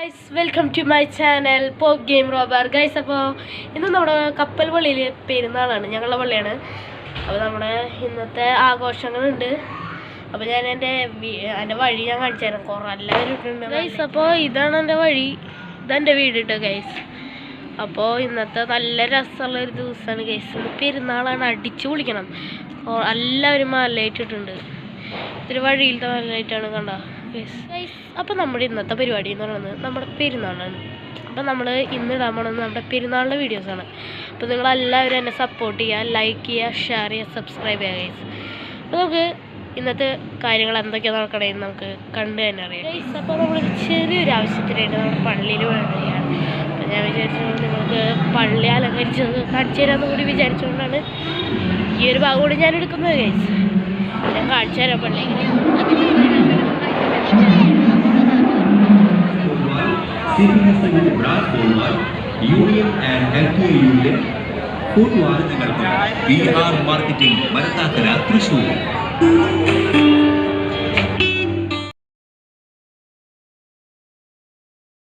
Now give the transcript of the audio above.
Guys welcome to my channel pop game robber guys അപ്പോൾ ഇന്ന് നമ്മുടെ കപ്പൽ പള്ളിയിൽ പെരുന്നാളാണ് ഞങ്ങളുടെ പള്ളിയാണ്. അപ്പോൾ നമ്മുടെ ഇന്നത്തെ ആഘോഷങ്ങളുണ്ട്. അപ്പോൾ ഞാൻ എന്റെ എന്റെ വഴി ഞാൻ കാണിച്ചു തരാം. കുറേ എല്ലാവരും ഗൈസ് അപ്പോൾ ഇതാണ് എന്റെ വഴി. ഇതെന്റെ വീട് കേട്ടോ ഗൈസ് അപ്പോൾ ഇന്നത്തെ നല്ല രസമുള്ള ഒരു ദിവസമാണ് ഗൈസ് ഇന്ന് പെരുന്നാളാണ്. അടിച്ചു പൊളിക്കണം. ഓ- എല്ലാവരും മലയിട്ടിട്ടുണ്ട് ഇതൊരു വഴിയിലത്തെ മലയിട്ടാണ് കണ്ടോ? അപ്പോൾ നമ്മുടെ ഇന്നത്തെ പരിപാടി എന്ന് പറയുന്നത് നമ്മുടെ പെരുന്നാളാണ്. അപ്പോൾ നമ്മൾ ഇന്ന് ഇടാൻ പോണത് നമ്മുടെ പെരുന്നാളിന്റെ വീഡിയോസാണ് അപ്പോൾ നിങ്ങളെല്ലാവരും എന്നെ സപ്പോർട്ട് ചെയ്യുക ലൈക്ക് ചെയ്യുക ഷെയർ ചെയ്യുക സബ്സ്ക്രൈബ് ചെയ്യുക ഗൈസ് അപ്പോൾ നമുക്ക് ഇന്നത്തെ കാര്യങ്ങൾ എന്തൊക്കെയാണ് നടക്കണേന്ന് നമുക്ക് കണ്ടു തന്നെ അറിയാം. ഗൈസ് അപ്പോൾ നമ്മളൊരു ചെറിയൊരു ആവശ്യത്തിനായിട്ട് നമ്മുടെ പള്ളിയിൽ വേണ്ടിയാണ് അപ്പോൾ ഞാൻ വിചാരിച്ചു നിങ്ങൾക്ക് പള്ളി അലങ്കരിച്ചത് കാണിച്ചു തരാമെന്ന് കൂടി വിചാരിച്ചുകൊണ്ടാണ് ഈ ഒരു ഭാഗം കൂടി ഞാൻ എടുക്കുന്നത് ഗൈസ് ഞാൻ കാണിച്ചു തരാം പള്ളി CPS with brass forward, union and LTA union, Kootwar Nagarpur, PR Marketing, Maratha Thrissur.